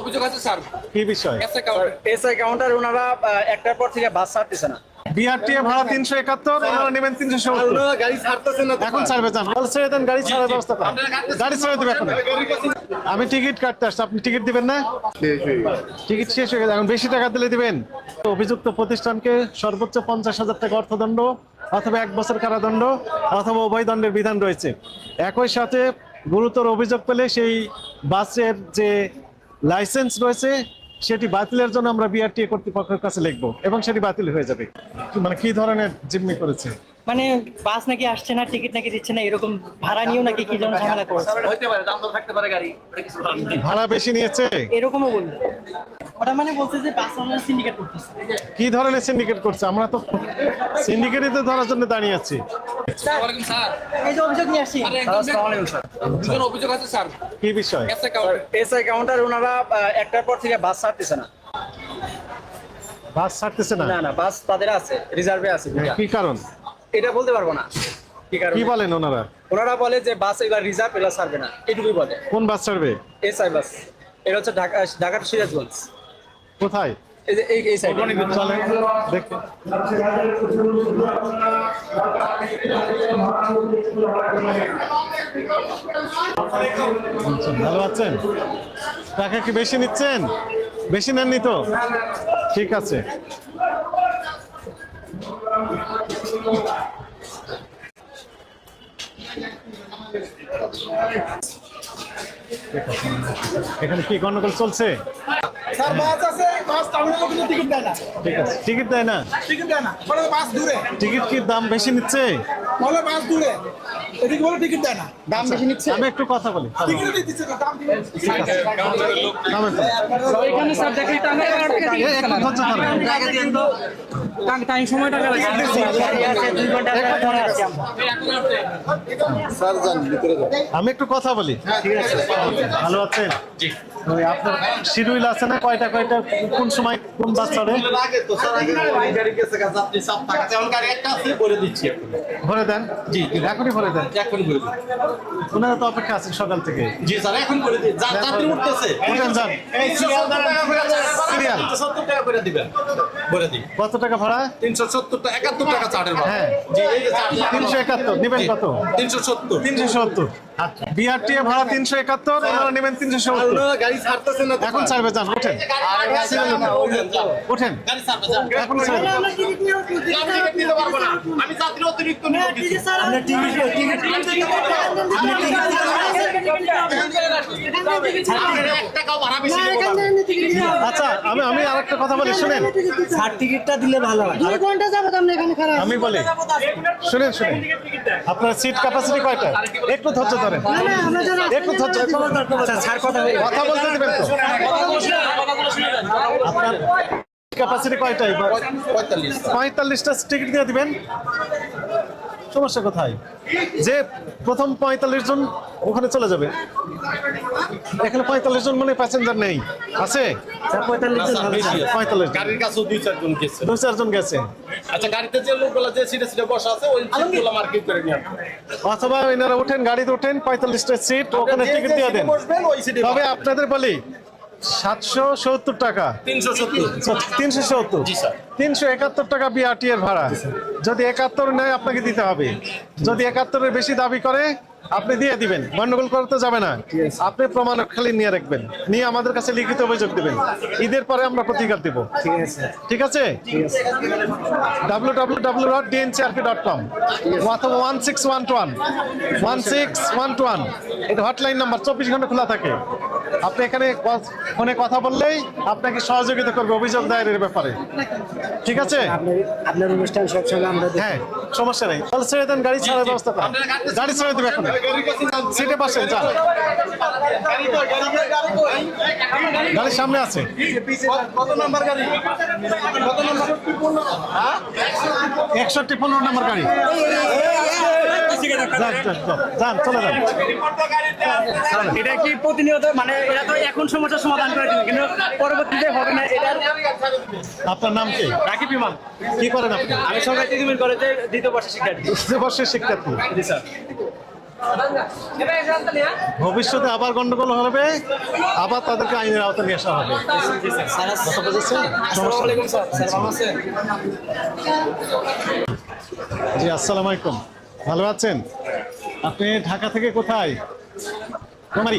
অভিযোগ আছে স্যার। কি বিষয়? এসআই কাউন্টার ওনারা একটার পর থেকে বাস ছাড়তেছে না। বিআরটিএ ভাড়া তিনশো একাত্তর ওনারা নেবেন তিনশো সত্তর। গাড়ি ছাড়তেছে না এখন ছাড়বে যান বল ছেড়ে দেন গাড়ি ছাড়ার ব্যবস্থা করেন। গাড়ি ছেড়ে দেবে এখন। আমি টিকিট কাটতে আসছি আপনি টিকিট দিবেন না? টিকিট শেষ হয়ে গেছে এখন বেশি টাকা দিলে দিবেন। অভিযুক্ত প্রতিষ্ঠানকে সর্বোচ্চ পঞ্চাশ হাজার টাকা অর্থদণ্ড অথবা এক বছর কারাদণ্ড অথবা উভয় দণ্ডের বিধান রয়েছে। একই সাথে গুরুতর অভিযোগ পেলে সেই বাসের যে লাইসেন্স রয়েছে সেটি বাতিলের জন্য আমরা বিআরটিএ কর্তৃপক্ষের কাছে লিখব এবং সেটি বাতিল হয়ে যাবে। মানে কি ধরনের জিম্মি করেছে? মানে বাস নাকি আসছে না টিকিট নাকি দিচ্ছে না এরকম ভাড়া নিয়েও নাকি কি যেন ঝামেলা করছে। হইতে পারে দাম দর থাকতে পারে গাড়ি ভাড়া বেশি নিয়েছে? এরকমও বলল ওটা মানে বলছে যে বাস অনলাইন সিন্ডিকেট করতেছে। কি ধরনের সিন্ডিকেট করছে? আমরা তো সিন্ডিকেটই তো ধরার জন্য দাঁড়িয়ে আছি। এই যে অভিযোগ নিয়ে আসছি। আরে আসসালামু আলাইকুম স্যার। দুজন অভিযোগ আছে স্যার। কি বিষয়? এসআই কাউন্টার ওনারা একটার পর থেকে বাস ছাড়তেছে না। বাস ছাড়তেছে না? না না বাস তাদের আছে রিজার্ভে আছে কি কারণ? এটা বলতে পারব না। কি কারণ? বলেন ওনারা? ওনারা বলে যে বাস এবার রিজার্ভ ছাড়বে না। এটুকুই বলে। কোন বাস ছাড়বে? SI bus. এটা হচ্ছে ঢাকা ঢাকার সিরাজগঞ্জ। কোথায়? এই এই দেখি আচ্ছা, ভালো আছেন? টাকা কি বেশি নিচ্ছেন? বেশি নেননি তো? ঠিক আছে। এখানে কি গন্ডগোল চলছে? স্যার বাস আছে বাস টার্মিনালে কিন্তু টিকিট দেয় না। ঠিক আছে। টিকিট দেয় না? টিকিট দেয় না বলে বাস দূরে। টিকিট কি দাম বেশি নিচ্ছে? বলে বাস দূরে। এদিকে বলে টিকিট দেয় না। দাম বেশি নিচ্ছে? আমি একটু কথা বলি। টিকিট দিচ্ছে দাম দিয়ে। এখানে স্যার দেখেন এ, একটু ধৈর্য টাইম সময় টাকা লাগছে দুই ঘণ্টা ধরে আছি আমরা। আমি একটু কথা বলি। ঠিক আছে। ভালো আছেন? ওই আপনার শিডিউল আছে না? কয়টা কয়টা কোন সময় কোন বাস চড়ে ভরে দেন? জি এখনই ভরে দেন? ওনারা তো অপেক্ষা আছে সকাল থেকে। জি স্যার এখন করে দিন। যা- যাত্রী উঠতেছে। উঠেন যান। এই সিরিয়াল সিরিয়াল সত্তর টাকা করে দিবেন। বলে দিন। কত টাকা ভাড়া? তিনশো সত্তর টাকা একাত্তর টাকা চার্টের ভাড়া। হ্যাঁ। জি এই যে তিনশো একাত্তর। নেবেন কত? তিনশো সত্তর। তিনশো সত্তর। বিআরটিএ ভাড়া তিনশো একাত্তর ওনারা নেবেন তিনশো সত্তর। গাড়ি এখন ছাড়বে যান ওঠেন। ওঠেন। এখন ছাড়বে। আমি। আচ্ছা আমি আমি আরেকটা কথা বলি শুনেন। স্যার টিকিটটা দিলে ভালো হয়। দুই ঘণ্টা যাব আমরা এখানে খারাপ আমি বলি শুনেন শুনেন। আপনার সিট ক্যাপাসিটি কয়টা? একটু ধৈর্য ধরেন। একটু ধৈর্য স্যার কথা কথা বলতে দিবেন তো? আপনার ক্যাপাসিটি কয়টা এবার? পঁয়তাল্লিশটা। টিকিট দিয়ে দিবেন? সমস্যা কোথায়? যে প্রথম পঁয়তাল্লিশ জন ওখানে চলে যাবে। এখানে পঁয়তাল্লিশ জন মানে প্যাসেঞ্জার নেই। আছে? পঁয়তাল্লিশ গাড়ির কাছেও দুই চারজন গেছে। দু চারজন গেছে। আচ্ছা গাড়িতে যে লোকগুলো যে সিটে সিটে বসা আছে ওই সিটগুলো মার্কিং করে নিয়ে অথবা এনারা উঠেন গাড়িতে উঠেন পঁয়তাল্লিশটা সিট ওখানে টিকিট দিয়ে দেন। তবে আপনাদের বলি সাতশো সত্তর টাকা। তিনশো সত্তর। তিনশো সত্তর? তিনশো একাত্তর টাকা বিআরটি এর ভাড়া। যদি একাত্তর নেয় আপনাকে দিতে হবে। যদি একাত্তরের বেশি দাবি করে আপনি দিয়ে দিবেন। গন্ডগোল করতে যাবে না। আপনি প্রমাণ খালি নিয়ে রাখবেন। নিয়ে আমাদের কাছে লিখিত অভিযোগ দিবেন। ঈদের পরে আমরা প্রতিকার দিব। ঠিক আছে। W W W dot DNCRP dot com অথবা one six one two one one six one two one এটা হটলাইন নাম্বার চব্বিশ ঘণ্টা খোলা থাকে। আপনি এখানে ক- ফোনে কথা বললেই আপনাকে সহযোগিতা করবে অভিযোগ দায়েরের ব্যাপারে। ঠিক আছে? আপনার অনুষ্ঠান সবসময় আমরা হ্যাঁ সমস্যা নেই। তাহলে ছেড়ে দেন গাড়ি ছাড়ার ব্যবস্থা করেন। গাড়ি ছেড়ে দেবে এখন। সিটে বসেন যান। গাড়ির সামনে আছে। কত নাম্বার গাড়ি? কত নাম্বার? একষট্টি পনেরো নম্বর গাড়ি। যান, চলে যান। এটা কি প্রতিনিয়ত মানে এটা তো এখন সমস্যার সমাধান করে দিবে কিন্তু পরবর্তীতে হবে না এটা আপনার নাম কি? রাকিব ইমাম। কি করেন আপনি? আমি সরকারি দ্বিতীয় বর্ষের শিক্ষার্থী। দ্বিতীয় বর্ষের শিক্ষার্থী? জি স্যার। ভবিষ্যতে আবার গন্ডগোল হবে আবার তাদেরকে আইনের আওতায় নিয়ে আসা হবে। জি আসসালামু আলাইকুম। ভালো আছেন? আপনি ঢাকা থেকে কোথায়? কুমারী।